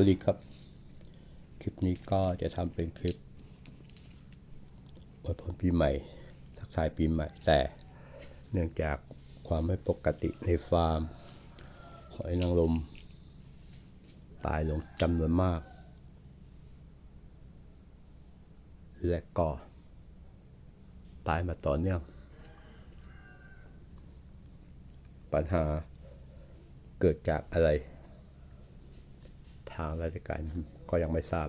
วัสดีครับ คลิปนี้ก็จะทำเป็นคลิปอวยพรปีใหม่ทักทายปีใหม่ แต่เนื่องจากความไม่ปกติในฟาร์ม หอยนางรมตายลงจำนวนมาก และก็ตายมาต่อเนื่อง ปัญหาเกิดจากอะไร ทางราชการก็ยังไม่ทราบ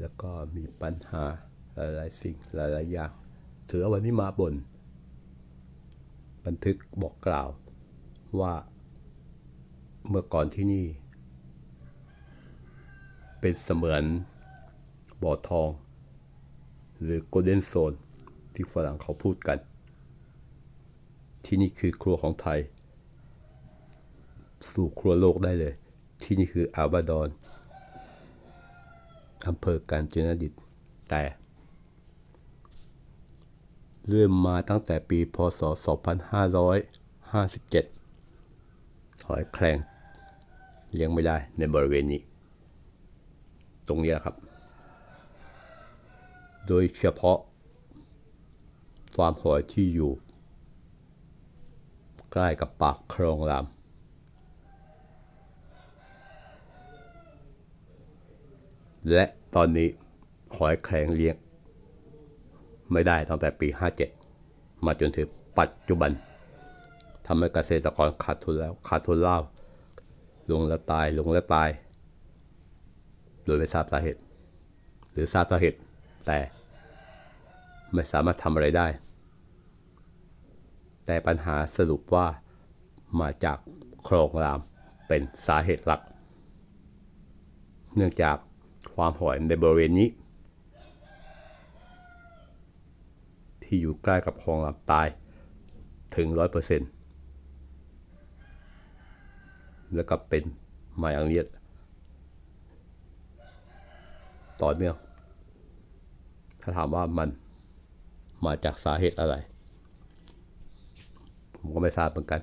แล้วก็มีปัญหาหลายๆสิ่งหลายๆอย่างถือวันนี้มาบน บันทึกบอกกล่าวว่าเมื่อก่อนที่นี่ เป็นเสมือนบ่อทอง หรือโกลเด้นโซนที่ฝรั่งเขาพูดกัน ที่นี่คือครัวของไทย สู่ครัวโลกได้เลย ที่นี่คืออาบาดอนอำเภอการจนดิต แต่เริ่มมาตั้งแต่ปีพศ 2557 หอยแครงเลี้ยงไม่ได้ในบริเวณนี้ ตรงนี้ครับ โดยเฉพาะฟาร์มหอยที่อยู่ ใกล้กับปากคลองลำ และตอนนี้หอยแครงเลี้ยง ไม่ได้ตั้งแต่ปี 57 มาจนถึงปัจจุบันทำให้เกษตรกรขาดทุนแล้วขาดทุนเล่าลงแล้วตายลงแล้วตาย โดยไม่ทราบสาเหตุ หรือทราบสาเหตุ แต่ไม่สามารถทำอะไรได้ แต่ปัญหาสรุปว่ามาจากโคลองรามเป็นสาเหตุหลัก เนื่องจาก ความหอยในบริเวณนี้ ที่อยู่ใกล้กับคลองลำตายถึง 100%แล้วก็เป็นมาอย่างเลียดต่อเนื่องถ้าถามว่ามันมาจากสาเหตุอะไร ผมก็ไม่ทราบเหมือนกัน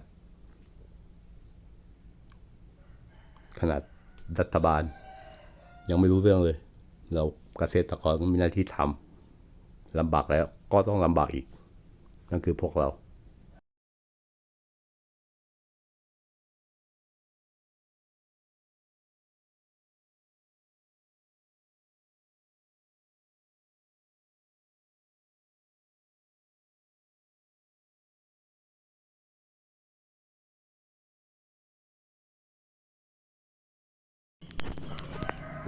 ขนาดรัฐบาล ยังไม่รู้เรื่องเลย เราเกษตรกรก็มีหน้าที่ทำลำบากแล้วก็ต้องลำบากอีก นั่นคือพวกเรา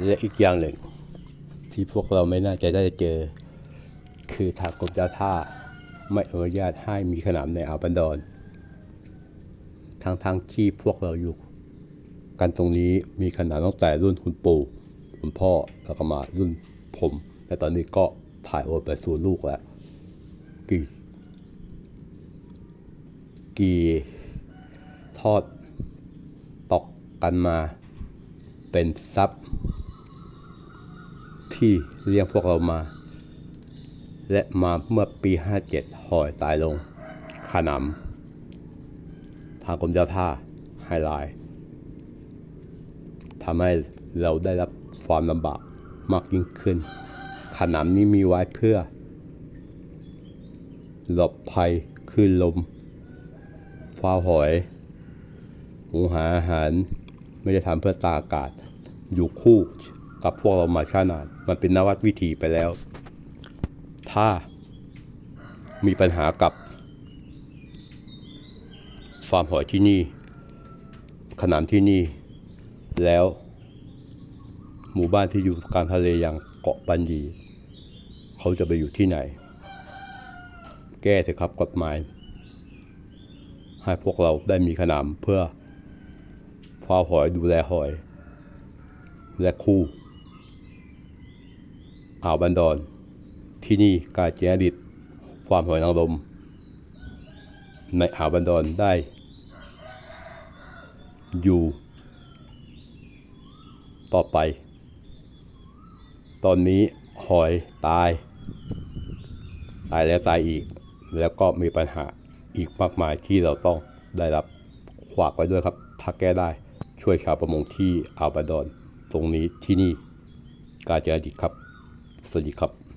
และอีกอย่างหนึ่ง ที่พวกเราไม่น่าจะได้เจอ คือทางกรมเจ้าท่าไม่อนุญาตให้มีขนามในอ่าวบันดอนทั้งทางๆที่พวกเราอยู่ กันตรงนี้มีขนาดตั้งแต่รุ่นคุณปู่คุณพ่อแล้วก็มารุ่นผมและตอนนี้ก็ถ่ายโอนไปสู่ลูกแล้วกี่กี่ทอดตอกกันมาเป็นทรัพย์ ที่เลี้ยงพวกเรามา และมาเมื่อปี 57หอยตายลงขนำทางกรมเจ้าท่าไฮไลท์ทำให้เราได้รับความลำบากมากยิ่งขึ้น ขนำนี้มีไว้เพื่อ หลบภัยคลื่นลม ฟ้าหอยหุงหาอาหาร ไม่ได้ทำเพื่อตาอากาศ อยู่คู่ กับพวกเรามาช้านาน มันเป็นนวัตวิธีไปแล้ว ถ้ามีปัญหากับฟาร์มหอยที่นี่ขนามที่นี่ แล้ว หมู่บ้านที่อยู่กลางทะเลอย่างเกาะปันดี เขาจะไปอยู่ที่ไหน แก้เถอะครับกฎหมาย ให้พวกเราได้มีขนามเพื่อเฝ้าหอยดูแลหอย และคู่ อ่าวบันดอน ที่นี่กาญจนดิตฟาร์มหอยนางรมในอ่าวบันดอนได้อยู่ต่อไป ตอนนี้หอยตาย ตายแล้วตายอีก แล้วก็มีปัญหาอีกมากมายที่เราต้องได้รับฝากไว้ด้วยครับ ถ้าแก้ได้ช่วยชาวประมงที่อ่าวบาดอน ตรงนี้ที่นี่กาญจนดิตครับ สวัสดีครับ